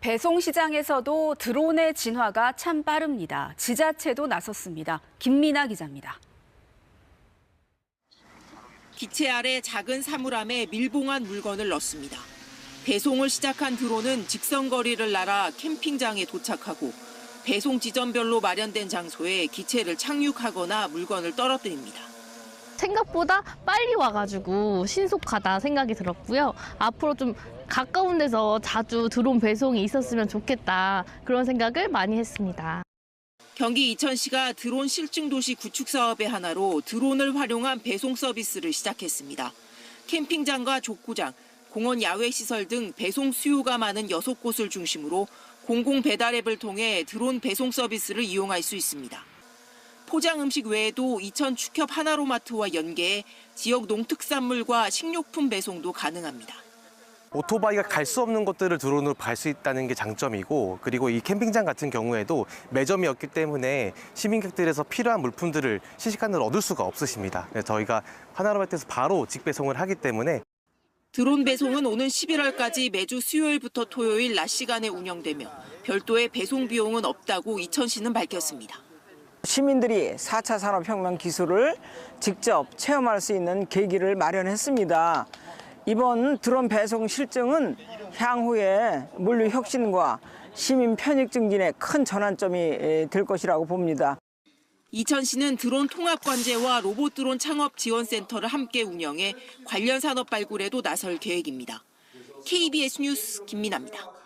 배송 시장에서도 드론의 진화가 참 빠릅니다. 지자체도 나섰습니다. 김민아 기자입니다. 기체 아래 작은 사물함에 밀봉한 물건을 넣습니다. 배송을 시작한 드론은 직선 거리를 날아 캠핑장에 도착하고 배송 지점별로 마련된 장소에 기체를 착륙하거나 물건을 떨어뜨립니다. 생각보다 빨리 와가지고 신속하다 생각이 들었고요. 앞으로 좀 가까운 데서 자주 드론 배송이 있었으면 좋겠다 그런 생각을 많이 했습니다. 경기 이천시가 드론 실증 도시 구축 사업의 하나로 드론을 활용한 배송 서비스를 시작했습니다. 캠핑장과 족구장, 공원 야외 시설 등 배송 수요가 많은 6곳을 중심으로 공공 배달 앱을 통해 드론 배송 서비스를 이용할 수 있습니다. 포장 음식 외에도 이천 축협 하나로마트와 연계해 지역 농특산물과 식료품 배송도 가능합니다. 오토바이가 갈 수 없는 곳들을 드론으로 갈 수 있다는 게 장점이고 그리고 이 캠핑장 같은 경우에도 매점이 없기 때문에 시민객들에서 필요한 물품들을 실시간으로 얻을 수가 없으십니다. 그래서 저희가 하나로마트에서 바로 직배송을 하기 때문에 드론 배송은 오는 11월까지 매주 수요일부터 토요일 낮 시간에 운영되며 별도의 배송 비용은 없다고 이천시는 밝혔습니다. 시민들이 4차 산업혁명 기술을 직접 체험할 수 있는 계기를 마련했습니다. 이번 드론 배송 실증은 향후에 물류 혁신과 시민 편익 증진에 큰 전환점이 에, 될 것이라고 봅니다. 이천시는 드론 통합관제와 로봇 드론 창업 지원센터를 함께 운영해 관련 산업 발굴에도 나설 계획입니다. KBS 뉴스 김민아입니다.